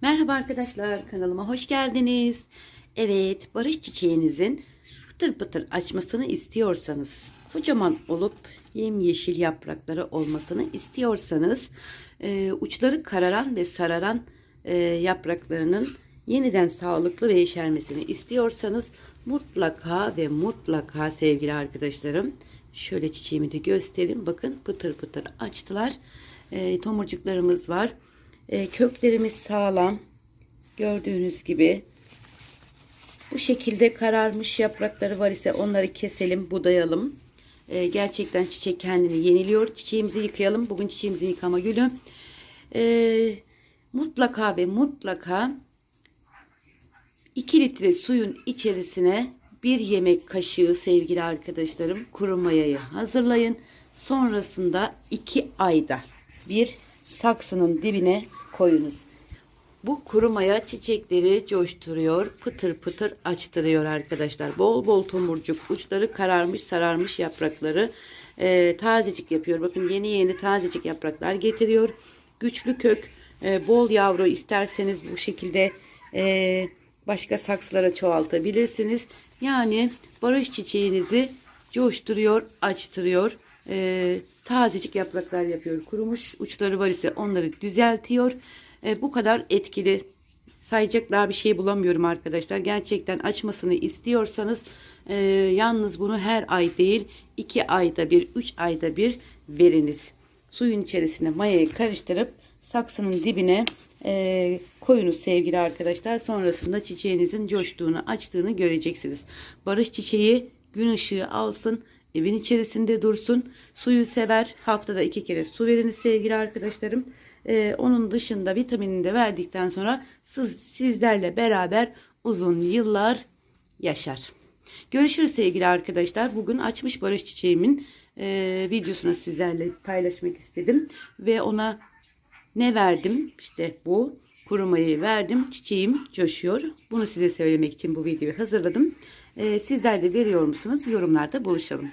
Merhaba arkadaşlar kanalıma hoş geldiniz. Evet barış çiçeğinizin pıtır pıtır açmasını istiyorsanız kocaman olup yemyeşil yaprakları olmasını istiyorsanız e, uçları kararan ve sararan e, yapraklarının yeniden sağlıklı ve yeşermesini istiyorsanız mutlaka ve mutlaka sevgili arkadaşlarım şöyle çiçeğimi de göstereyim. Bakın pıtır pıtır açtılar. E, tomurcuklarımız var e, köklerimiz sağlam. Gördüğünüz gibi. Bu şekilde kararmış yaprakları var ise onları keselim, budayalım. E, gerçekten çiçek kendini yeniliyor. Çiçeğimizi yıkayalım. Bugün çiçeğimizi yıkama günü. E, mutlaka ve mutlaka 2 litre suyun içerisine bir yemek kaşığı sevgili arkadaşlarım kuru mayayı hazırlayın. Sonrasında 2 ayda bir saksının dibine koyunuz. Bu kuru maya çiçekleri coşturuyor, pıtır pıtır açtırıyor arkadaşlar. Bol bol tomurcuk, uçları kararmış, sararmış yaprakları e, tazecik yapıyor. Bakın yeni yeni tazecik yapraklar getiriyor. Güçlü kök, e, bol yavru isterseniz bu şekilde e, başka saksılara çoğaltabilirsiniz. Yani barış çiçeğinizi coşturuyor, açtırıyor. E, tazecik yapraklar yapıyor. Kurumuş uçları var ise onları düzeltiyor. E, bu kadar etkili. Sayacak daha bir şey bulamıyorum arkadaşlar. Gerçekten açmasını istiyorsanız e, yalnız bunu her ay değil 2 ayda bir 3 ayda bir veriniz. Suyun içerisine mayayı karıştırıp saksının dibine e, koyunuz sevgili arkadaşlar. Sonrasında çiçeğinizin coştuğunu açtığını göreceksiniz. Barış çiçeği gün ışığı alsın evin içerisinde dursun. Suyu sever. Haftada iki kere su veriniz sevgili arkadaşlarım. Ee, onun dışında vitaminini de verdikten sonra siz, sizlerle beraber uzun yıllar yaşar. Görüşürüz sevgili arkadaşlar. Bugün açmış barış çiçeğimin e, videosunu sizlerle paylaşmak istedim. Ve ona ne verdim? İşte bu kurumayı verdim. Çiçeğim coşuyor. Bunu size söylemek için bu videoyu hazırladım. Ee, sizler de veriyor musunuz? Yorumlarda buluşalım.